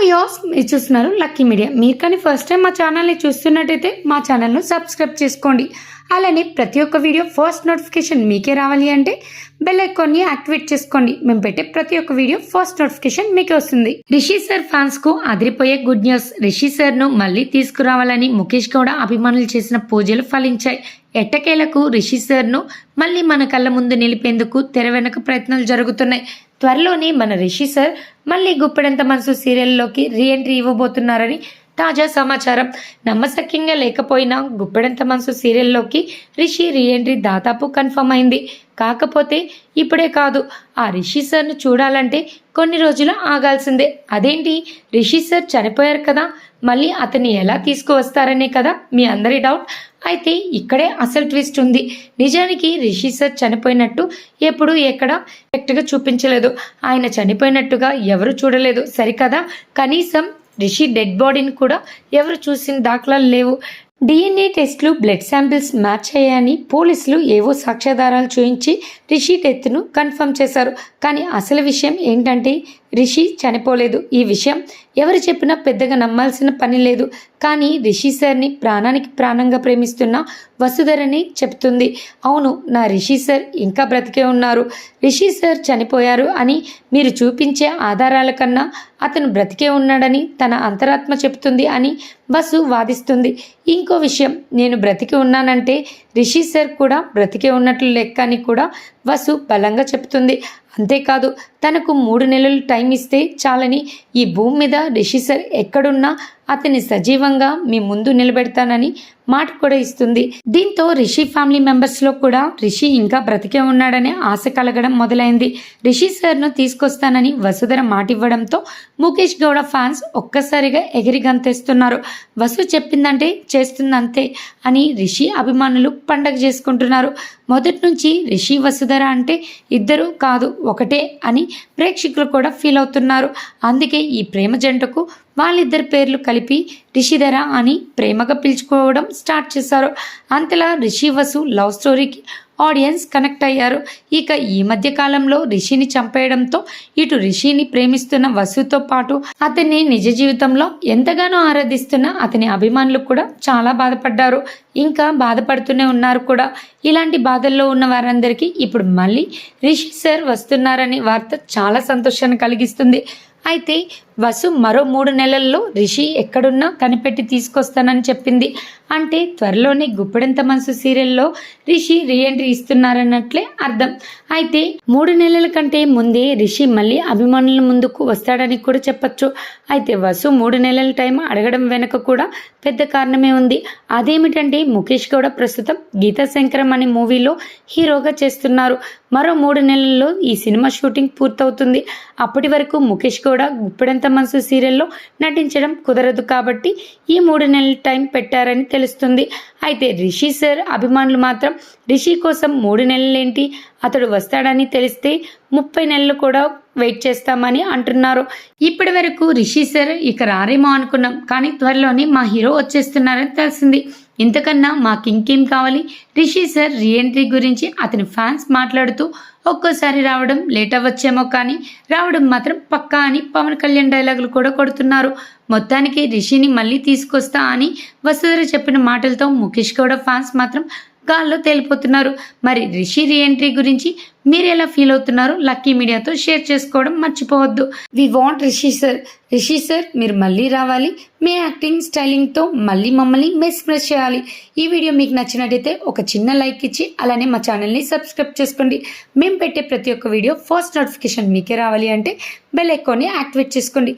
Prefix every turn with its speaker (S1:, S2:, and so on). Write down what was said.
S1: Views మీరు చూస్తున్నారు lucky media మీరు కానీ ఫస్ట్ టైం మా ఛానల్ని చూస్తున్నట్టయితే మా ఛానల్ను సబ్స్క్రైబ్ చేసుకోండి. అలానే ప్రతి ఒక్క వీడియో ఫస్ట్ నోటిఫికేషన్ మీకే రావాలి అంటే బెల్ ఐకాన్ని యాక్టివేట్ చేసుకోండి. మేము పెట్టే ప్రతి ఒక్క వీడియో ఫస్ట్ నోటిఫికేషన్ మీకే వస్తుంది. రిషి సార్ ఫ్యాన్స్కు అదిరిపోయే గుడ్ న్యూస్ రిషి సార్ను మళ్ళీ తీసుకురావాలని ముఖేష్ గౌడ అభిమానులు చేసిన పూజలు ఫలించాయి. ఎట్టకేలకు రిషి సార్ను మళ్ళీ మన కళ్ళ ముందు నిలిపేందుకు తెర వెనక ప్రయత్నాలు జరుగుతున్నాయి. త్వరలోనే మన రిషి సార్ మళ్ళీ గుప్పెడంత మనసు సీరియల్లోకి రీఎంట్రీ ఇవ్వబోతున్నారని తాజా సమాచారం. నమ్మశక్యంగా లేకపోయినా గుప్పెడంత మనసు సీరియల్లోకి రిషి రీఎంట్రీ దాదాపు కన్ఫర్మ్ అయింది. కాకపోతే ఇప్పుడే కాదు ఆ రిషి సార్ను చూడాలంటే కొన్ని రోజులు ఆగాల్సిందే. అదేంటి? రిషి సార్ చనిపోయారు కదా మళ్ళీ అతన్ని ఎలా తీసుకువస్తారనే కదా మీ అందరి డౌట్ అయితే ఇక్కడే అసలు ట్విస్ట్ ఉంది. నిజానికి రిషి సార్ చనిపోయినట్టు ఎప్పుడు ఎక్కడ కరెక్ట్గా చూపించలేదు. ఆయన చనిపోయినట్టుగా ఎవరు చూడలేదు. సరికదా? కనీసం రిషి డెడ్ బాడీని కూడా ఎవరు చూసిన దాఖలాలు లేవు. డిఎన్ఏ టెస్ట్లు బ్లడ్ శాంపిల్స్ మ్యాచ్ అయ్యాయని పోలీసులు ఏవో సాక్ష్యాధారాలు చూపించి రిషి డెత్ను కన్ఫర్మ్ చేశారు. కానీ అసలు విషయం ఏంటంటే రిషి చనిపోలేదు. ఈ విషయం ఎవరు చెప్పినా పెద్దగా నమ్మాల్సిన పని లేదు. కానీ రిషి సార్ని ప్రాణానికి ప్రాణంగా ప్రేమిస్తున్న వసుధరని చెప్తుంది. అవును నా రిషి సార్ ఇంకా బ్రతికే ఉన్నారు. రిషి సార్ చనిపోయారు అని మీరు చూపించే ఆధారాల కన్నా అతను బ్రతికే ఉన్నాడని తన అంతరాత్మ చెప్తుంది అని వసు వాదిస్తుంది. ఇంకో విషయం. నేను బ్రతికి ఉన్నానంటే రిషి సార్ కూడా బ్రతికే ఉన్నట్లు లెక్క అని కూడా వసు బలంగా చెప్తుంది. అంతేకాదు తనకు మూడు నెలలు టైం ఇస్తే చాలని ఈ భూమి మీద రిషి సార్ ఎక్కడున్నా అతన్ని సజీవంగా మీ ముందు నిలబెడతానని మాట కూడా ఇస్తుంది. దీంతో రిషి ఫ్యామిలీ మెంబర్స్లో కూడా రిషి ఇంకా బ్రతికే ఉన్నాడనే ఆశ కలగడం మొదలైంది. రిషి సార్ను తీసుకొస్తానని వసుధర మాట ఇవ్వడంతో ముఖేష్ గౌడ ఫ్యాన్స్ ఒక్కసారిగా ఎగిరి గంతేస్తున్నారు. వసు చెప్పిందంటే చేస్తుందంతే అని రిషి అభిమానులు పండగ చేసుకుంటున్నారు. మొదటి నుంచి రిషి వసుధర అంటే ఇద్దరు కాదు ఒకటే అని ప్రేక్షకులు కూడా ఫీల్ అవుతున్నారు. అందుకే ఈ ప్రేమ జంటకు వాళ్ళిద్దరి పేర్లు కలిపి రిషిధర అని ప్రేమగా పిలుచుకోవడం స్టార్ట్ చేశారు. అంతలా రిషి వసు లవ్ స్టోరీకి ఆడియన్స్ కనెక్ట్ అయ్యారు. ఇక ఈ మధ్య కాలంలో రిషిని చంపేయడంతో ఇటు రిషిని ప్రేమిస్తున్న వసుతో పాటు అతన్ని నిజ జీవితంలో ఎంతగానో ఆరాధిస్తున్న అతని అభిమానులు కూడా చాలా బాధపడ్డారు. ఇంకా బాధపడుతూనే ఉన్నారు కూడా. ఇలాంటి బాధల్లో ఉన్న వారందరికీ ఇప్పుడు మళ్ళీ రిషి సార్ వస్తున్నారని వార్త చాలా సంతోషాన్ని కలిగిస్తుంది. అయితే వసు మరో మూడు నెలల్లో రిషి ఎక్కడున్నా కనిపెట్టి తీసుకొస్తానని చెప్పింది. అంటే త్వరలోనే గుప్పెడంత మనసు సీరియల్లో రిషి రీఎంట్రీ ఇస్తున్నారన్నట్లే అర్థం. అయితే మూడు నెలల కంటే ముందే రిషి మళ్ళీ అభిమానుల ముందుకు వస్తాడని కూడా చెప్పచ్చు. అయితే వసు మూడు నెలల టైం అడగడం వెనక కూడా పెద్ద కారణమే ఉంది. అదేమిటంటే ముఖేష్ గౌడ ప్రస్తుతం గీతా శంకరం అనే మూవీలో హీరోగా చేస్తున్నారు. మరో మూడు నెలల్లో ఈ సినిమా షూటింగ్ పూర్తవుతుంది. అప్పటి వరకు ముఖేష్ గౌడ గుప్పెడంత మనసు సీరియల్లో నటించడం కుదరదు కాబట్టి ఈ మూడు నెలల టైం పెట్టారని తెలుస్తుంది. అయితే రిషి సార్ అభిమానులు మాత్రం రిషి కోసం మూడు నెలలేంటి? అతడు వస్తాడని తెలిస్తే ముప్పై నెలలు కూడా వెయిట్ చేస్తామని అంటున్నారు. ఇప్పటి వరకు రిషి సార్ ఇక రారేమో అనుకున్నాం కానీ త్వరలోనే మా హీరో వచ్చేస్తున్నారని తెలిసింది. ఇంతకన్నా మాకు ఇంకేం కావాలి? రిషి సార్ రీఎంట్రీ గురించి అతని ఫ్యాన్స్ మాట్లాడుతూ ఒక్కోసారి రావడం లేట్ అవ్వచ్చేమో కానీ రావడం మాత్రం పక్కా అని పవన్ కళ్యాణ్ డైలాగులు కూడా కొడుతున్నారు. మొత్తానికి రిషిని మళ్ళీ తీసుకొస్తా అని వసుధర చెప్పిన మాటలతో ముఖేష్ గౌడ ఫ్యాన్స్ మాత్రం గాల్లో తేలిపోతున్నారు. మరి రిషి రీఎంట్రీ గురించి మీరు ఎలా ఫీల్ అవుతున్నారు లక్కీ మీడియాతో షేర్ చేసుకోవడం మర్చిపోవద్దు. We want Rishi sir Rishi sir మీరు మళ్ళీ రావాలి. మీ యాక్టింగ్ స్టైలింగ్తో మళ్ళీ మమ్మల్ని మెస్ప్రెస్ చేయాలి. ఈ వీడియో మీకు నచ్చినట్టయితే ఒక చిన్న లైక్ ఇచ్చి అలానే మా ఛానల్ని సబ్స్క్రైబ్ చేసుకోండి. మేము పెట్టే ప్రతి ఒక్క వీడియో ఫస్ట్ నోటిఫికేషన్ మీకే రావాలి అంటే బెల్ ఐకాన్ని యాక్టివేట్ చేసుకోండి.